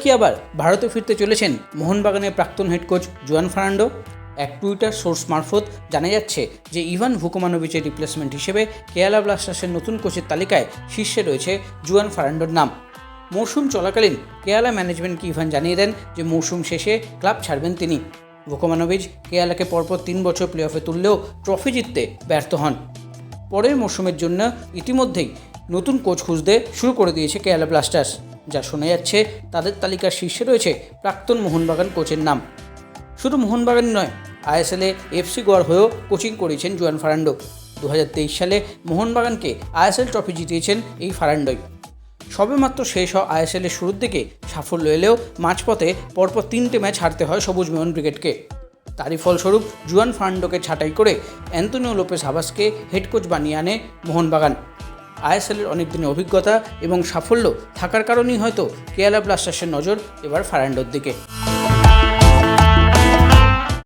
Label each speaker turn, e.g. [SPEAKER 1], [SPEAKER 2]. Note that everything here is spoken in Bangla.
[SPEAKER 1] কি আবার ভারতে ফিরতে চলেছেন মোহনবাগানের প্রাক্তন হেড কোচ জুয়ান ফার্নান্ডো? এক টুইটার সোর্স মারফত জানা যাচ্ছে যে ইভান ভুকোমানোভিচের রিপ্লেসমেন্ট হিসেবে কেরালা ব্লাস্টার্সের নতুন কোচের তালিকায় শীর্ষে রয়েছে জুয়ান ফার্নান্ডোর নাম। মৌসুম চলাকালীন কেরালা ম্যানেজমেন্টকে ইভান জানিয়ে দেন যে মৌসুম শেষে ক্লাব ছাড়বেন তিনি। ভুকোমানোভিচ কেরালাকে পরপর তিন বছর প্লে অফে তুললেও ট্রফি জিততে ব্যর্থ হন। পরের মরশুমের জন্য ইতিমধ্যেই নতুন কোচ খুঁজতে শুরু করে দিয়েছে কেরালা ব্লাস্টার্স। যা শোনা যাচ্ছে তাদের তালিকার শীর্ষে রয়েছে প্রাক্তন মোহনবাগান কোচের নাম। শুধু মোহনবাগান নয়, আইএসএলে এফসি গোয়ার হয়েও কোচিং করেছেন জুয়ান ফারান্ডো। দু সালে মোহনবাগানকে আইএসএল ট্রফি জিতিয়েছেন এই ফারান্ডোই। সবেমাত্র শেষ হওয়া আইএসএলের শুরুর দিকে সাফল্য এলেও মাঝপথে পরপর তিনটে ম্যাচ হারতে হয় সবুজ মোহন ব্রিগেডকে তারই ফলস্বরূপ জুয়ান ফার্নান্ডোকে ছাঁটাই করে অ্যান্তনিও লোপেস হাবাসকে হেড কোচ বানিয়ে আনে মোহনবাগান। আইএসএলের অনেক দিনের অভিজ্ঞতা এবং সাফল্য থাকার কারণেই হয়তো কেয়ালা ব্লাস্টার্সের নজর এবার ফারান্ডোর দিকে।